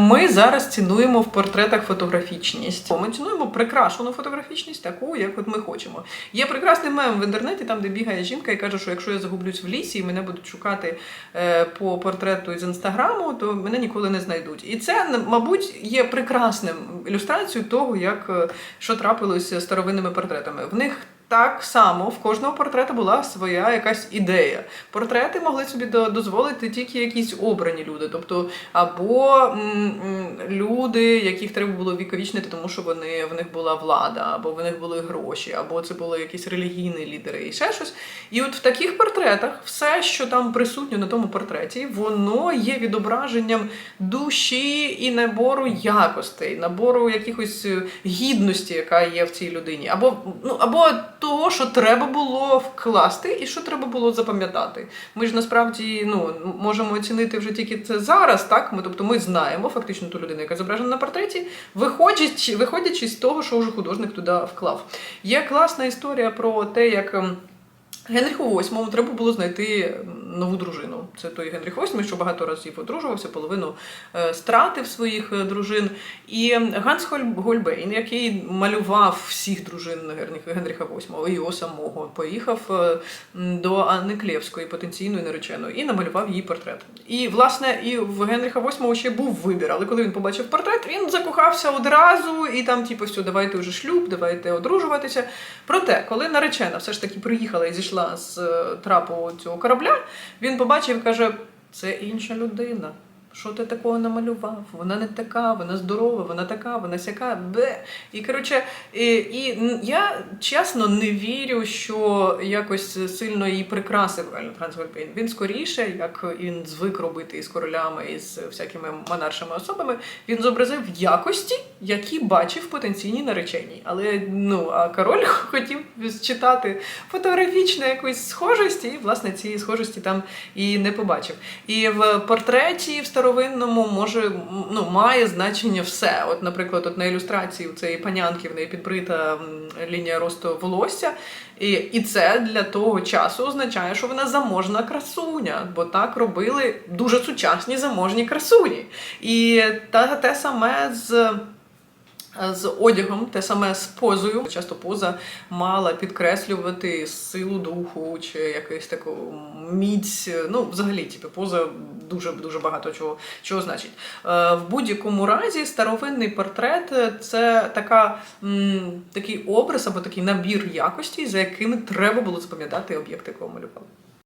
Ми зараз цінуємо в портретах фотографічність. Ми цінуємо прикрашену фотографічність, таку, як от ми хочемо. Є прекрасний мем в інтернеті, там де бігає жінка і каже, що якщо я загублюсь в лісі і мене будуть шукати е, по портрету із інстаграму, то мене ніколи не знайдуть. І це, мабуть, є прекрасним ілюстрацією того, як е, що трапилося з старовинними портретами. В них так само в кожного портрета була своя якась ідея. Портрети могли собі до- дозволити тільки якісь обрані люди, тобто або м, м, люди, яких треба було віковічнити, тому що вони в них була влада, або в них були гроші, або це були якісь релігійні лідери і ще щось. І от в таких портретах все, що там присутньо на тому портреті, воно є відображенням душі і набору якостей, набору якихось е, гідності, яка є в цій людині, або ну або того, що треба було вкласти і що треба було запам'ятати. Ми ж насправді ну можемо оцінити вже тільки це зараз, так ми тобто ми знаємо фактично ту людину, яка зображена на портреті, виходячи, виходячи з того, що вже художник туди вклав. Є класна історія про те, як. ем, Генріху VIII треба було знайти нову дружину. Це той Генріх VIII, що багато разів одружувався, половину е, стратив своїх е, дружин. І Ганс Голь- Гольбейн, який малював всіх дружин Генріха- VIII, і його самого, поїхав е, до Анни Клєвської, потенційної нареченої, і намалював її портрет. І, власне, і в Генріха VIII ще був вибір, але коли він побачив портрет, він закохався одразу, і там, типу, все, давайте вже шлюб, давайте одружуватися. Проте, коли наречена все ж таки приїхала і зійшла з трапу цього корабля, він побачив каже: це інша людина. Що ти такого намалював? Вона не така, вона здорова, вона така, вона сяка, бе. І коротше, і, і я чесно не вірю, що якось сильно її прикрасив Франц Гольпейн. Він скоріше, як він звик робити із королями, і з всякими монаршими особами, він зобразив якості, які бачив потенційні наречені. Але ну а король хотів читати фотографічну якусь схожість, і власне цієї схожості там і не побачив. І в портреті в старовинному може ну має значення все. От, наприклад, от на ілюстрації у цієї панянки в неї підбрита лінія росту волосся. І, і це для того часу означає, що вона заможна красуня, бо так робили дуже сучасні заможні красуні. І та, те саме з. З одягом, те саме з позою. Часто поза мала підкреслювати силу духу чи якусь таку міць. Ну, взагалі, типу, поза дуже дуже багато чого, чого значить. Е, в будь-якому разі старовинний портрет це така, такий образ або такий набір якостей, за якими треба було запам'ятати об'єкт, якого малювали.